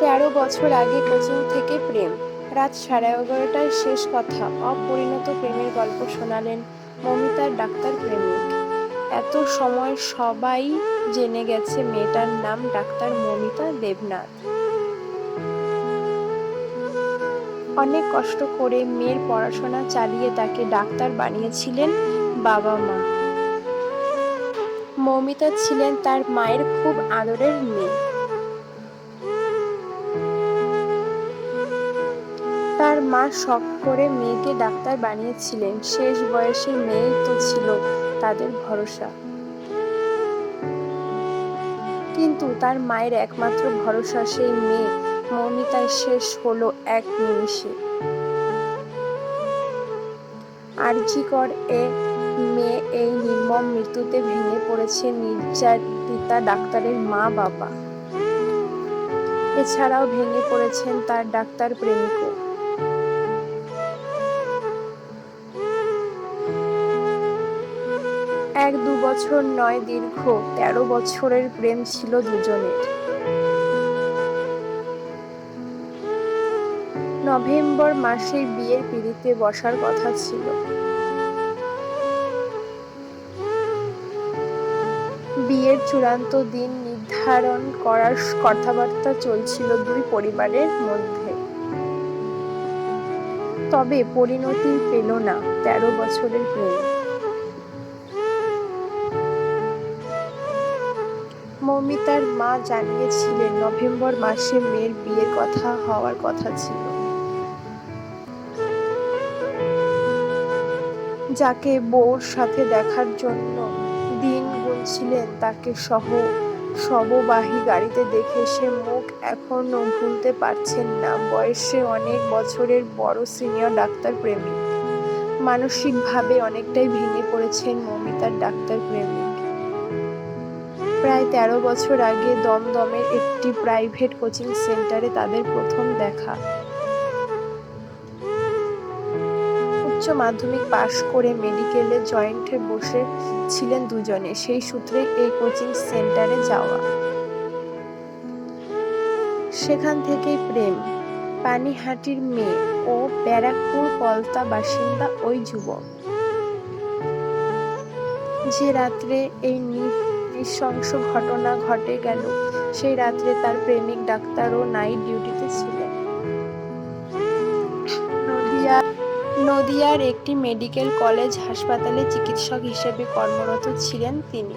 তেরো বছর আগে কোচিং থেকে প্রেম। রাত সাড়ে এগারোটায় শেষ কথা। অপরিণত প্রেমের গল্প শোনালেন মমিতার ডাক্তার প্রেমিক। এত সময় সবাই জেনে গেছে মেয়েটার নাম ডাক্তার মমিতা দেবনাথ। অনেক কষ্ট করে মেয়ের পড়াশোনা চালিয়ে তাকে ডাক্তার বানিয়েছিলেন বাবা মা। মৌমিতা ছিলেন তার মায়ের খুব আদরের মেয়ে। মা শখ করে মেয়েকে ডাক্তার বানিয়েছিলেন। শেষ বয়সে মেয়েই তো ছিল, তাদের ভরসা। কিন্তু তার মায়ের একমাত্র ভরসা সেই মেয়ে। মৌমিতায় শেষ হলো এক নিমিষে। আরজিকর এ মেয়ে এই নির্মম মৃত্যুতে ভেঙে পড়েছে নির্যাতিতা ডাক্তারের মা বাবা। এছাড়াও ভেঙে পড়েছেন তার ডাক্তার প্রেমিকও। এক দু বছর নয় দীর্ঘ, তেরো বছরের প্রেম ছিল দুজনের। নভেম্বর মাসে বিয়ের পিড়িতে বসার কথা ছিল। বিয়ের চূড়ান্ত দিন নির্ধারণ করার কথাবার্তা চলছিল দুই পরিবারের মধ্যে। তবে পরিণতি পেল না, তেরো বছরের প্রেম। মৌমিতার মা জানিয়েছিলেন, নভেম্বর মাসে মেয়ের বিয়ের কথা হওয়ার কথা ছিল। যাকে বউর সাথে দেখার জন্য দিন গুনছিলেন, তাকে সহ শববাহী গাড়িতে দেখে সে মুখ এখনও ভুলতে পারছেন না। বয়সে অনেক বছরের বড় সিনিয়র ডাক্তার প্রেমিক। মানসিকভাবে অনেকটাই ভেঙে পড়েছেন মমিতার ডাক্তার প্রেমিক। প্রায় তেরো বছর আগে দমদমের একটি প্রাইভেট কোচিং সেন্টারে তাদের প্রথম দেখা। উচ্চ মাধ্যমিক পাশ করে মেডিকেলে জয়েন্টে বসে ছিলেন দুজনে। সেই সূত্রে এই কোচিং সেন্টারে যাওয়া। সেখান থেকেই প্রেম। পানিহাটির মেয়ে ও ব্যারাকপুর পলতা বাসিন্দা ওই যুবক। যে রাত্রে এই নৃশংস ঘটনা ঘটে গেল। সেই রাত্রে তার প্রেমিক ডাক্তারও নাইট ডিউটিতে ছিলেন। নদিয়া, নদিয়ার একটি মেডিকেল কলেজ হাসপাতালে চিকিৎসক হিসেবে কর্মরত ছিলেন তিনি।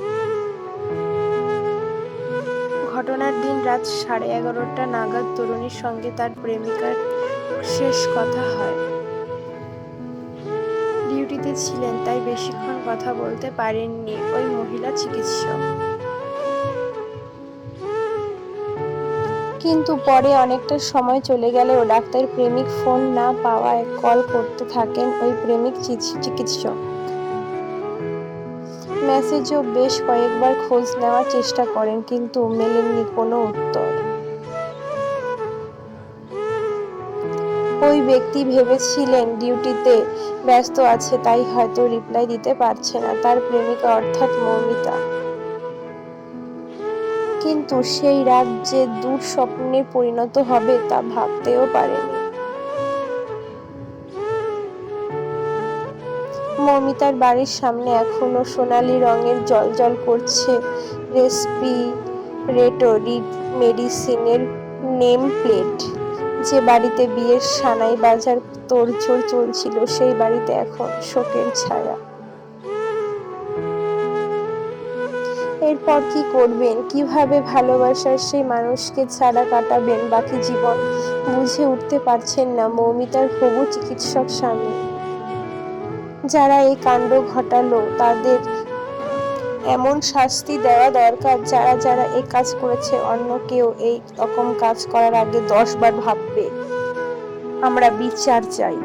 ঘটনার দিন রাত সাড়ে এগারোটা নাগাদ তরুণীর সঙ্গে তার প্রেমিকার শেষ কথা হয়। ডিউটিতে ছিলেন, তাই বেশিক্ষণ কথা বলতে পারেননি ওই মহিলা চিকিৎসক। কিন্তু পরে অনেকটা সময় চলে গেলেও ডাক্তার প্রেমিক ফোন না পাওয়ায় কল করতে থাকেন ওই প্রেমিক চিকিৎসক। মেসেজও বেশ কয়েকবার খোঁজ নেওয়ার চেষ্টা করেন, কিন্তু মেলেননি কোনো উত্তর। ওই ব্যক্তি ভেবেছিলেন ডিউটিতে ব্যস্ত আছে, তাই হয়তো রিপ্লাই দিতে পারছে না, তার প্রেমিকা অর্থাৎ মৌমিতা। কিন্তু সেই রাত যে দূর স্বপ্নে পরিণত হবে তা ভাবতেও পারেনি। মৌমিতার বাড়ির সামনে এখনও সোনালি রঙের জল করছে রেসপিরেটরি মেডিসিনের নেম প্লেট যে বাড়িতে বিয়ের সানাই বাজার তোড়জোড় চলছিল, সেই বাড়িতে এখন শোকের ছায়া। এরপর কি করবেন? কীভাবে ভালোবাসার সেই মানুষকে ছাড়া কাটাবেন বাকি জীবন? বুঝে উঠতে পারছেন না মৌমিতার হবু চিকিৎসক স্বামী। যারা এই কাণ্ড ঘটালো, তাদের এমন শাস্তি দেওয়া দরকার যারা যারা এই কাজ করেছে, অন্য কেউ এই রকম কাজ করার আগে দশবার ভাববে। আমরা বিচার চাই।